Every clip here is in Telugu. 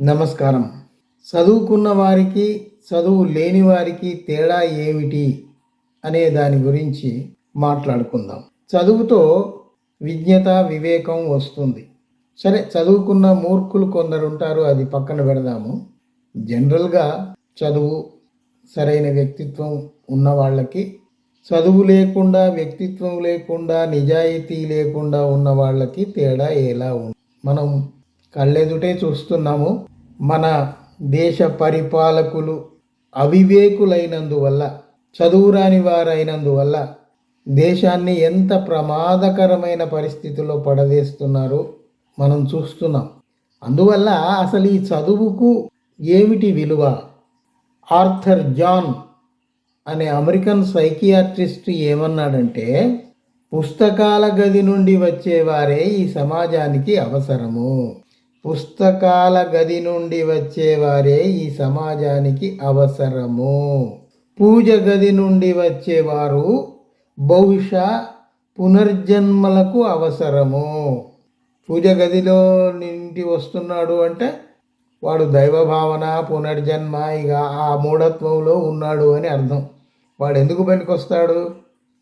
నమస్కారం. చదువుకున్న వారికి చదువు లేని వారికి తేడా ఏమిటి అనే దాని గురించి మాట్లాడుకుందాం. చదువుతో విజ్ఞత వివేకం వస్తుంది. సరే చదువుకున్న మూర్ఖులు కొందరు ఉంటారు అది పక్కన పెడదాము. జనరల్గా చదువు సరైన వ్యక్తిత్వం ఉన్న వాళ్ళకి చదువు లేకుండా వ్యక్తిత్వం లేకుండా నిజాయితీ లేకుండా ఉన్న వాళ్ళకి తేడా ఎలా ఉంది? మనం కళ్ళెదుటే చూస్తున్నాము. మన దేశ పరిపాలకులు అవివేకులైనందువల్ల చదువురాని వారైనందువల్ల దేశాన్ని ఎంత ప్రమాదకరమైన పరిస్థితుల్లో పడవేస్తున్నారో మనం చూస్తున్నాం. అందువల్ల అసలు ఈ చదువుకు ఏమిటి విలువ? ఆర్థర్ జాన్ అనే అమెరికన్ సైకియాట్రిస్ట్ ఏమన్నాడంటే పుస్తకాల గది నుండి వచ్చేవారే ఈ సమాజానికి అవసరము. పుస్తకాల గది నుండి వచ్చేవారే ఈ సమాజానికి అవసరము. పూజ గది నుండి వచ్చేవారు బహుశా పునర్జన్మలకు అవసరము. పూజ గదిలో నుండి వస్తున్నాడు అంటే వాడు దైవభావన పునర్జన్మ ఇక ఆ మూఢత్వంలో ఉన్నాడు అని అర్థం. వాడు ఎందుకు పనికొస్తాడు?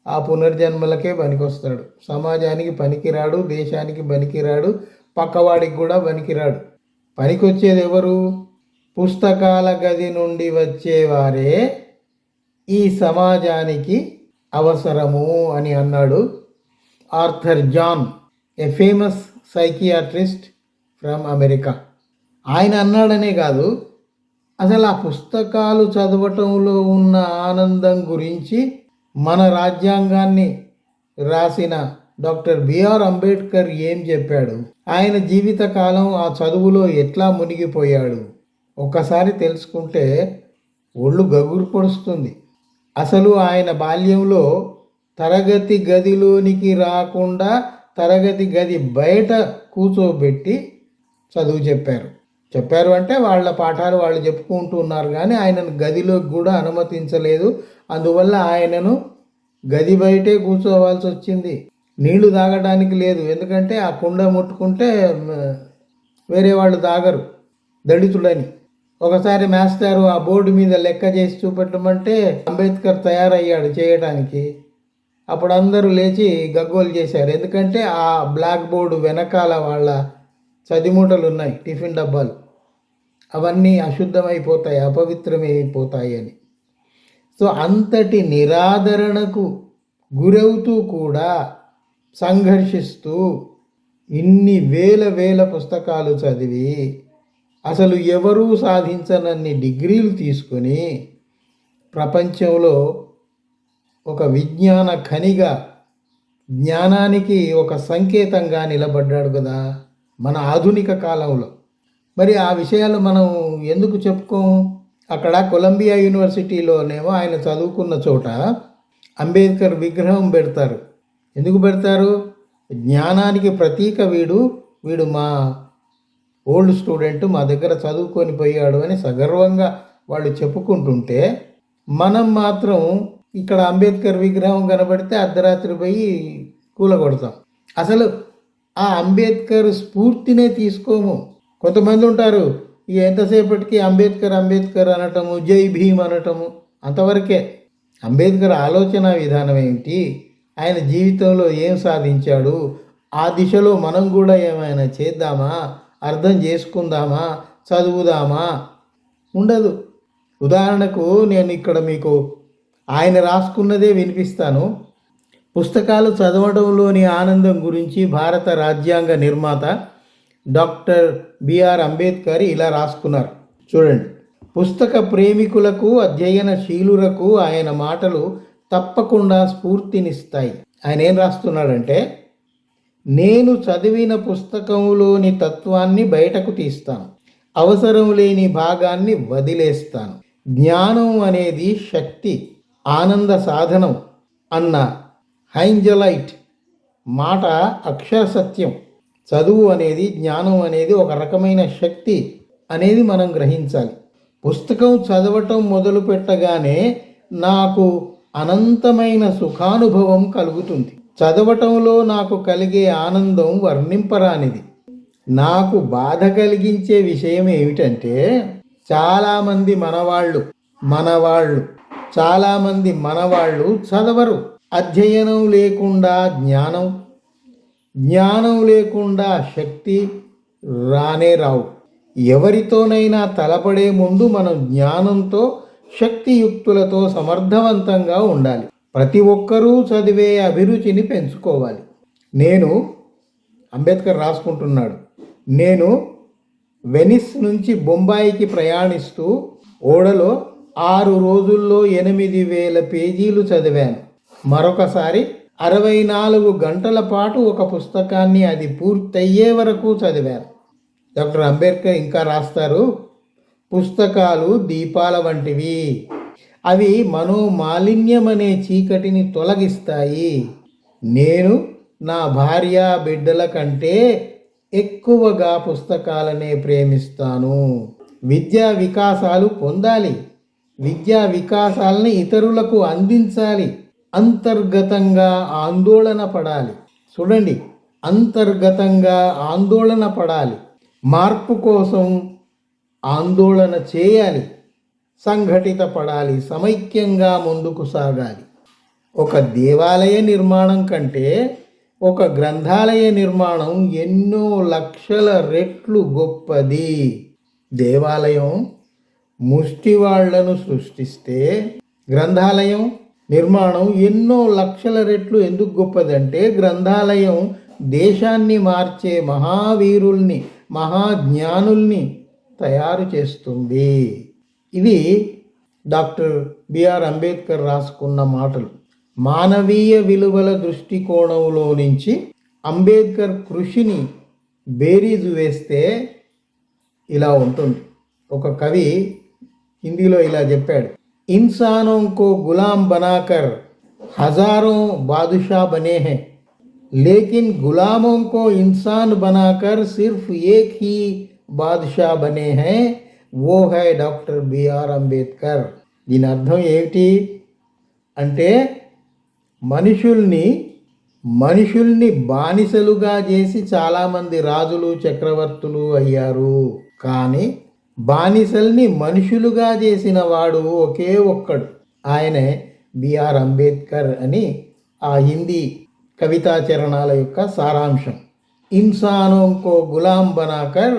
ఆ పునర్జన్మలకే పనికొస్తాడు. సమాజానికి పనికిరాడు దేశానికి పనికిరాడు పక్కవాడికి కూడా పనికిరాడు. పనికొచ్చేది ఎవరు? పుస్తకాల గది నుండి వచ్చేవారే. ఈ సమాజానికి అవసరము అని అన్నాడు Arthur John a famous psychiatrist from America. ఆయన అన్నాడనే కాదు అసలు ఆ పుస్తకాలు చదవటంలో ఉన్న ఆనందం గురించి మన రాజ్యాంగాన్ని రాసిన డాక్టర్ బిఆర్ అంబేద్కర్ ఏం చెప్పాడు? ఆయన జీవితకాలం ఆ చదువులో ఎట్లా మునిగిపోయాడు? ఒక్కసారి తెలుసుకుంటే ఒళ్ళు గగురు పొడుస్తుంది. అసలు ఆయన బాల్యంలో తరగతి గదిలోనికి రాకుండా తరగతి గది బయట కూర్చోబెట్టి చదువు చెప్పారు. చెప్పారు అంటే వాళ్ళ పాఠాలు వాళ్ళు చెప్పుకుంటూ ఉన్నారు కానీ ఆయనను గదిలోకి కూడా అనుమతించలేదు. అందువల్ల ఆయనను గది బయటే కూర్చోవాల్సి వచ్చింది. నీళ్ళు తాగడానికి లేదు. ఎందుకంటే ఆ కుండ ముట్టుకుంటే వేరే వాళ్ళు తాగరు దళితుడని ఒకసారి మాస్టారు ఆ బోర్డు మీద లెక్క చేసి చూపెట్టమంటే అంబేద్కర్ తయారయ్యాడు చేయడానికి అప్పుడు అందరూ లేచి గగ్గోలు చేశారు. ఎందుకంటే ఆ బ్లాక్ బోర్డు వెనకాల వాళ్ళ చదిమూటలు ఉన్నాయి టిఫిన్ డబ్బాలు. అవన్నీ అశుద్ధమైపోతాయి అపవిత్రమైపోతాయి అని. సో అంతటి నిరాదరణకు గురవుతూ కూడా సంఘర్షిస్తూ ఇన్ని వేల వేల పుస్తకాలు చదివి అసలు ఎవరూ సాధించనన్ని డిగ్రీలు తీసుకొని ప్రపంచంలో ఒక విజ్ఞాన ఖనిగా జ్ఞానానికి ఒక సంకేతంగా నిలబడ్డాడు కదా మన ఆధునిక కాలంలో. మరి ఆ విషయాలు మనం ఎందుకు చెప్పుకోము? అక్కడ కొలంబియా యూనివర్సిటీలోనేమో ఆయన చదువుకున్న చోట అంబేద్కర్ విగ్రహం పెడతారు. ఎందుకు పెడతారు? జ్ఞానానికి ప్రతీక వీడు వీడు మా ఓల్డ్ స్టూడెంట్ మా దగ్గర చదువుకొని పోయాడు అని సగర్వంగా వాళ్ళు చెప్పుకుంటుంటే మనం మాత్రం ఇక్కడ అంబేద్కర్ విగ్రహం కనబడితే అర్ధరాత్రి పోయి కూలగొడతాం. అసలు ఆ అంబేద్కర్ స్ఫూర్తినే తీసుకోము. కొంతమంది ఉంటారు ఇక ఎంతసేపటికి అంబేద్కర్ అంబేద్కర్ అనటము జై భీమ్ అనటము అంతవరకే. అంబేద్కర్ ఆలోచన విధానం ఏమిటి ఆయన జీవితంలో ఏం సాధించాడు? ఆ దిశలో మనం కూడా ఏమైనా చేద్దామా? అర్థం చేసుకుందామా? చదువుదామా? ఉండదు. ఉదాహరణకు నేను ఇక్కడ మీకు ఆయన రాసుకున్నదే వినిపిస్తాను. పుస్తకాలు చదవడంలోని ఆనందం గురించి భారత రాజ్యాంగ నిర్మాత డాక్టర్ బిఆర్ అంబేద్కర్ ఇలా రాసుకున్నారు. చూడండి. పుస్తక ప్రేమికులకు అధ్యయనశీలులకు ఆయన మాటలు తప్పకుండా స్ఫూర్తినిస్తాయి. ఆయన ఏం రాస్తున్నాడంటే నేను చదివిన పుస్తకంలోని తత్వాన్ని బయటకు తీస్తాను. అవసరం లేని భాగాన్ని వదిలేస్తాను. జ్ఞానం అనేది శక్తి ఆనంద సాధనం అన్న హైంజలైట్ మాట అక్షర సత్యం. చదువు అనేది జ్ఞానం అనేది ఒక రకమైన శక్తి అనేది మనం గ్రహించాలి. పుస్తకం చదవటం మొదలు పెట్టగానే నాకు అనంతమైన సుఖానుభవం కలుగుతుంది. చదవటంలో నాకు కలిగే ఆనందం వర్ణింపరానిది. నాకు బాధ కలిగించే విషయం ఏమిటంటే చాలామంది మనవాళ్ళు మనవాళ్ళు చాలామంది మనవాళ్ళు చదవరు. అధ్యయనం లేకుండా జ్ఞానం జ్ఞానం లేకుండా శక్తి రానే రావు. ఎవరితోనైనా తలపడే ముందు మనం జ్ఞానంతో శక్తియుక్తులతో సమర్థవంతంగా ఉండాలి. ప్రతి ఒక్కరూ చదివే అభిరుచిని పెంచుకోవాలి. నేను అంబేద్కర్ రాసుకుంటున్నాడు. నేను వెనిస్ నుంచి బొంబాయికి ప్రయాణిస్తూ ఓడలో ఆరు రోజుల్లో ఎనిమిది వేల పేజీలు చదివాను. మరొకసారి అరవై నాలుగు గంటల పాటు ఒక పుస్తకాన్ని అది పూర్తయ్యే వరకు చదివాను. డాక్టర్ అంబేద్కర్ ఇంకా రాస్తారు. పుస్తకాలు దీపాల వంటివి. అవి మనోమాలిన్యమనే చీకటిని తొలగిస్తాయి. నేను నా భార్య బిడ్డల కంటే ఎక్కువగా పుస్తకాలనే ప్రేమిస్తాను. విద్యా వికాసాలు పొందాలి. విద్యా వికాసాలని ఇతరులకు అందించాలి. అంతర్గతంగా ఆందోళన పడాలి. చూడండి అంతర్గతంగా ఆందోళన పడాలి. మార్పు కోసం ఆందోళన చేయాలి సంఘటిత పడాలి సమైక్యంగా ముందుకు సాగాలి. ఒక దేవాలయ నిర్మాణం కంటే ఒక గ్రంథాలయ నిర్మాణం ఎన్నో లక్షల రెట్లు గొప్పది. దేవాలయం ముష్టివాళ్ళను సృష్టిస్తే గ్రంథాలయం నిర్మాణం ఎన్నో లక్షల రెట్లు ఎందుకు గొప్పదంటే గ్రంథాలయం దేశాన్ని మార్చే మహావీరుల్ని మహాజ్ఞానుల్ని తయారు చేస్తుంది. ఇవి డాక్టర్ బిఆర్ అంబేద్కర్ రాసుకున్న మాటలు. మానవీయ విలువల దృష్టికోణంలో నుంచి అంబేద్కర్ కృషిని బేరీజు వేస్తే ఇలా ఉంటుంది. ఒక కవి హిందీలో ఇలా చెప్పాడు. ఇన్సానోంకో గులాం బనాకర్ హజారో బాదుషా బనే హే లేకిన్ గులామోంకో ఇన్సాన్ బనాకర్ సిర్ఫ్ ఏక్ హీ బాద్షా బనే హై ఓ హై డాక్టర్ బిఆర్ అంబేద్కర్ దీని అర్థం ఏమిటి అంటే మనుషుల్ని మనుషుల్ని బానిసలుగా చేసి చాలామంది రాజులు చక్రవర్తులు అయ్యారు కానీ బానిసల్ని మనుషులుగా చేసిన వాడు ఒకే ఒక్కడు ఆయనే బిఆర్ అంబేద్కర్ అని ఆ హిందీ కవితాచరణాల యొక్క సారాంశం. ఇన్సానోంకో గులాం బనాకర్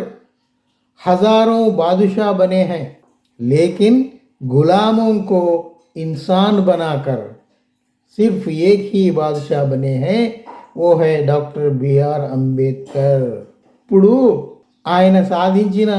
हजारों बादशाह बने हैं लेकिन गुलामों को इंसान बनाकर सिर्फ एक ही बादशाह बने हैं वो है డాక్టర్ బిఆర్ అంబేద్కర్ ఇప్పుడు ఆయన సాధించిన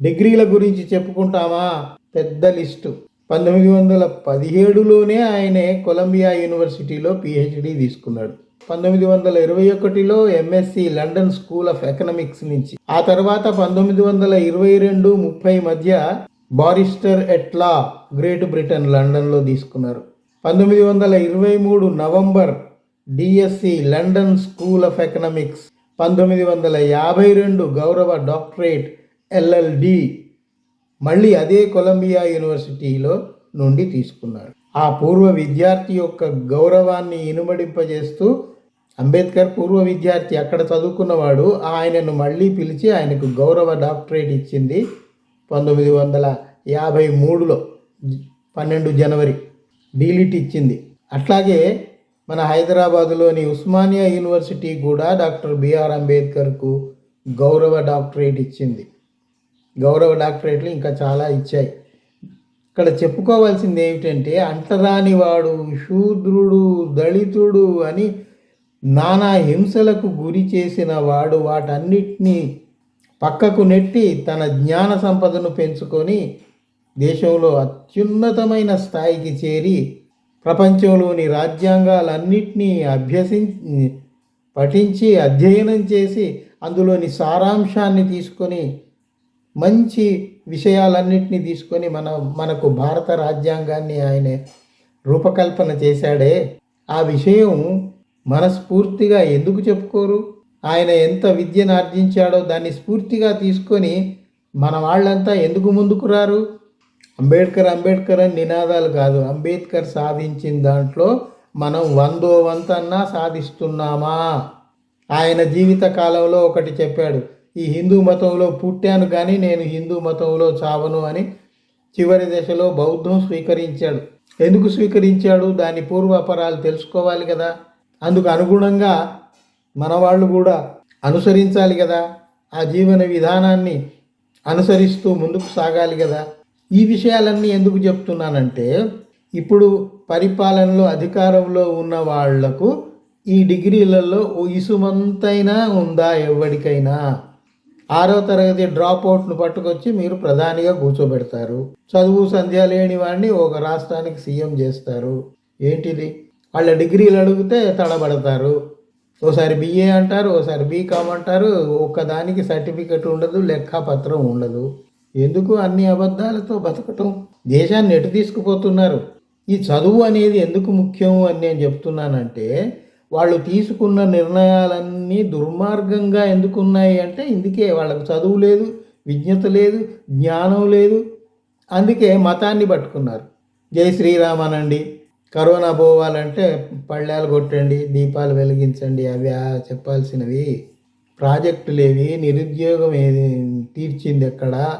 డిగ్రీల గురించి చెప్పుకుంటామా పెద్ద లిస్టు పంతొమ్మిది వందల పదిహేడులోనే ఆయనే కొలంబియా యూనివర్సిటీలో పిహెచ్డి తీసుకున్నాడు పంతొమ్మిది వందల ఇరవై ఒకటిలో MSc London School of Economics నుంచి. ఆ తర్వాత పంతొమ్మిది వందల ఇరవై రెండు ముప్పై మధ్య బారిస్టర్ ఎట్లా గ్రేట్ బ్రిటన్ లండన్లో తీసుకున్నారు. పంతొమ్మిది వందల ఇరవై మూడు November DSc London School of Economics పంతొమ్మిది వందల యాభై రెండు గౌరవ డాక్టరేట్ ఎల్ఎల్డి మళ్ళీ అదే కొలంబియా యూనివర్సిటీలో నుండి తీసుకున్నాడు ఆ పూర్వ విద్యార్థి యొక్క గౌరవాన్ని ఇనుమడింపజేస్తూ అంబేద్కర్ పూర్వ విద్యార్థి అక్కడ చదువుకున్నవాడు ఆయనను మళ్ళీ పిలిచి ఆయనకు గౌరవ డాక్టరేట్ ఇచ్చింది పంతొమ్మిది వందల యాభై మూడులో పన్నెండు జనవరి. డీలిట్ ఇచ్చింది. అట్లాగే మన హైదరాబాదులోని ఉస్మానియా యూనివర్సిటీ కూడా డాక్టర్ బిఆర్ అంబేద్కర్కు గౌరవ డాక్టరేట్ ఇచ్చింది. గౌరవ డాక్టరేట్లు ఇంకా చాలా ఇచ్చాయి. ఇక్కడ చెప్పుకోవాల్సింది ఏమిటంటే అంటరాని వాడు శూద్రుడు దళితుడు అని నానా హింసలకు గురి చేసిన వాడు వాటన్నిటినీ పక్కకు నెట్టి తన జ్ఞాన సంపదను పెంచుకొని దేశంలో అత్యున్నతమైన స్థాయికి చేరి ప్రపంచంలోని రాజ్యాంగాలన్నింటినీ అభ్యసించి పఠించి అధ్యయనం చేసి అందులోని సారాంశాన్ని తీసుకొని మంచి విషయాలన్నింటినీ తీసుకొని మన మనకు భారత రాజ్యాంగాన్ని ఆయన రూపకల్పన చేశాడే. ఆ విషయం మనస్ఫూర్తిగా ఎందుకు చెప్పుకోరు? ఆయన ఎంత విద్యను ఆర్జించాడో దాన్ని స్ఫూర్తిగా తీసుకొని మన వాళ్ళంతా ఎందుకు ముందుకు రారు? అంబేద్కర్ అంబేద్కర్ అని నినాదాలు కాదు. అంబేద్కర్ సాధించిన దాంట్లో మనం వందో వంతన్నా సాధిస్తున్నామా? ఆయన జీవిత కాలంలో ఒకటి చెప్పాడు ఈ హిందూ మతంలో పుట్టాను కానీ నేను హిందూ మతంలో చావను అని చివరి దశలో బౌద్ధం స్వీకరించాడు. ఎందుకు స్వీకరించాడు? దాని పూర్వాపరాలు తెలుసుకోవాలి కదా. అందుకు అనుగుణంగా మన వాళ్ళు కూడా అనుసరించాలి కదా. ఆ జీవన విధానాన్ని అనుసరిస్తూ ముందుకు సాగాలి కదా. ఈ విషయాలన్నీ ఎందుకు చెప్తున్నానంటే ఇప్పుడు పరిపాలనలో అధికారంలో ఉన్న వాళ్ళకు ఈ డిగ్రీలలో ఇసుమంతైనా ఉందా? ఎవరికైనా ఆరో తరగతి డ్రాప్ అవుట్ను పట్టుకొచ్చి మీరు ప్రధానిగా కూర్చోబెడతారు. చదువు సంధ్య లేని వాడిని ఒక రాష్ట్రానికి సీఎం చేస్తారు. ఏంటిది? వాళ్ళ డిగ్రీలు అడిగితే తడబడతారు. ఓసారి బిఏ అంటారు ఓసారి బీకామ్ అంటారు. ఒక్కదానికి సర్టిఫికెట్ ఉండదు లెక్కపత్రం ఉండదు. ఎందుకు అన్ని అబద్ధాలతో బతకటం? దేశాన్ని ఎటు తీసుకుపోతున్నారు? ఈ చదువు అనేది ఎందుకు ముఖ్యం అని నేను చెప్తున్నానంటే వాళ్ళు తీసుకున్న నిర్ణయాలన్నీ దుర్మార్గంగా ఎందుకున్నాయి అంటే ఇందుకే వాళ్ళకు చదువు లేదు విజ్ఞత లేదు జ్ఞానం లేదు. అందుకే మతాన్ని పట్టుకున్నారు. జై శ్రీరామ్ అనండి కరోనా పోవాలంటే పళ్ళాలు కొట్టండి దీపాలు వెలిగించండి అవి చెప్పాల్సినవి. ప్రాజెక్టులేవి నిరుద్యోగం ఏది తీర్చింది ఎక్కడ?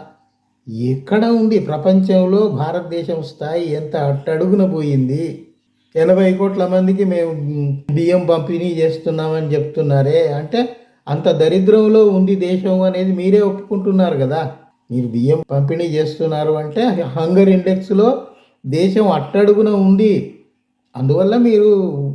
ఎక్కడ ఉంది? ప్రపంచంలో భారతదేశం స్థాయి ఎంత అట్టడుగున పోయింది? ఎనభై కోట్ల మందికి మేము బియ్యం పంపిణీ చేస్తున్నామని చెప్తున్నారే. అంటే అంత దరిద్రంలో ఉంది దేశం అనేది మీరే ఒప్పుకుంటున్నారు కదా. మీరు బియ్యం పంపిణీ చేస్తున్నారు అంటే హంగర్ ఇండెక్స్లో దేశం అట్టడుగున ఉంది. అందువల్ల మీరు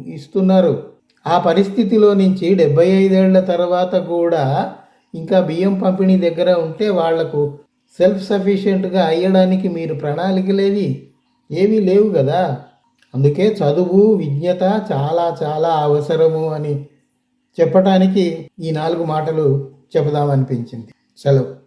ఇస్తున్నారు. ఆ పరిస్థితిలో నుంచి డెబ్బై ఐదేళ్ళ తర్వాత కూడా ఇంకా బియ్యం పంపిణీ దగ్గర ఉంటే వాళ్ళకు సెల్ఫ్ సఫిషియెంట్గా అయ్యడానికి మీరు ప్రణాళికలేవి ఏమీ లేవు కదా. అందుకే చదువు విజ్ఞత చాలా చాలా అవసరము అని చెప్పటానికి ఈ నాలుగు మాటలు చెబుదామనిపించింది. సెలవు.